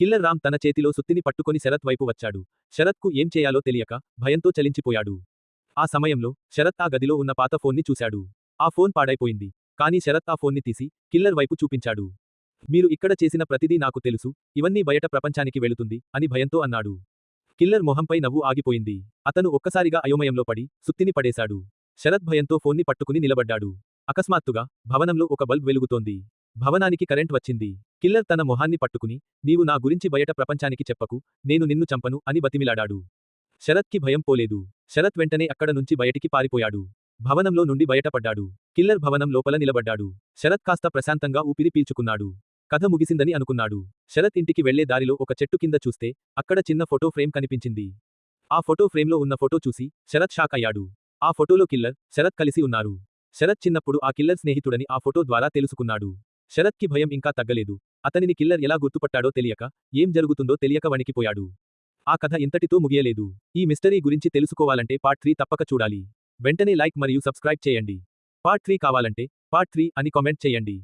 Killer Ram తన చేతిలో సుత్తిని పట్టుకొని శరత్ వైపు వచ్చాడు. శరత్కు ఏం చేయాలో తెలియక భయంతో చలించిపోయాడు. ఆ సమయంలో శరత్ ఆ గదిలో ఉన్న పాత ఫోన్ని చూశాడు. ఆ ఫోన్ పాడైపోయింది. కానీ శరత్ ఆ ఫోన్ని తీసి కిల్లర్ వైపు చూపించాడు. మీరు ఇక్కడ చేసిన ప్రతిదీ నాకు తెలుసు. ఇవన్నీ బయట ప్రపంచానికి వెళుతుంది అని భయంతో అన్నాడు. కిల్లర్ మొహంపై నవ్వు ఆగిపోయింది. అతను ఒక్కసారిగా అయోమయంలో పడి సుత్తిని పడేశాడు. శరత్ భయంతో ఫోన్ని పట్టుకుని నిలబడ్డాడు. అకస్మాత్తుగా భవనంలో ఒక బల్బ్ వెలుగుతోంది. భవనానికి కరెంట్ వచ్చింది. కిల్లర్ తన మొహాన్ని పట్టుకుని నీవు నా గురించి బయట ప్రపంచానికి చెప్పకు నేను నిన్ను చంపను అని బతిమిలాడాడు. శరత్కి భయం పోలేదు. శరత్ వెంటనే అక్కడ నుంచి బయటికి పారిపోయాడు. భవనంలో నుండి బయటపడ్డాడు. కిల్లర్ భవనం లోపల నిలబడ్డాడు. శరత్ కాస్త ప్రశాంతంగా ఊపిరి పీల్చుకున్నాడు. కథ ముగిసిందని అనుకున్నాడు. శరత్ ఇంటికి వెళ్ళే దారిలో ఒక చెట్టు కింద చూస్తే అక్కడ చిన్న ఫోటో ఫ్రేమ్ కనిపించింది. ఆ ఫోటో ఫ్రేమ్లో ఉన్న ఫోటో చూసి శరత్ షాక్ అయ్యాడు. ఆ ఫోటోలో కిల్లర్ శరత్ కలిసి ఉన్నారు. శరత్ చిన్నప్పుడు ఆ కిల్లర్ స్నేహితుడని ఆ ఫోటో ద్వారా తెలుసుకున్నాడు. శరత్కి భయం ఇంకా తగ్గలేదు. అతనిని కిల్లర్ ఎలా గుర్తుపట్టాడో తెలియక ఏం జరుగుతుందో తెలియక వణికిపోయాడు. ఆ కథ ఇంతటితో ముగియలేదు. ఈ మిస్టరీ గురించి తెలుసుకోవాలంటే పార్ట్ త్రీ తప్పక చూడాలి. వెంటనే లైక్ మరియు సబ్స్క్రైబ్ చేయండి. పార్ట్ త్రీ కావాలంటే పార్ట్ త్రీ అని కామెంట్ చేయండి.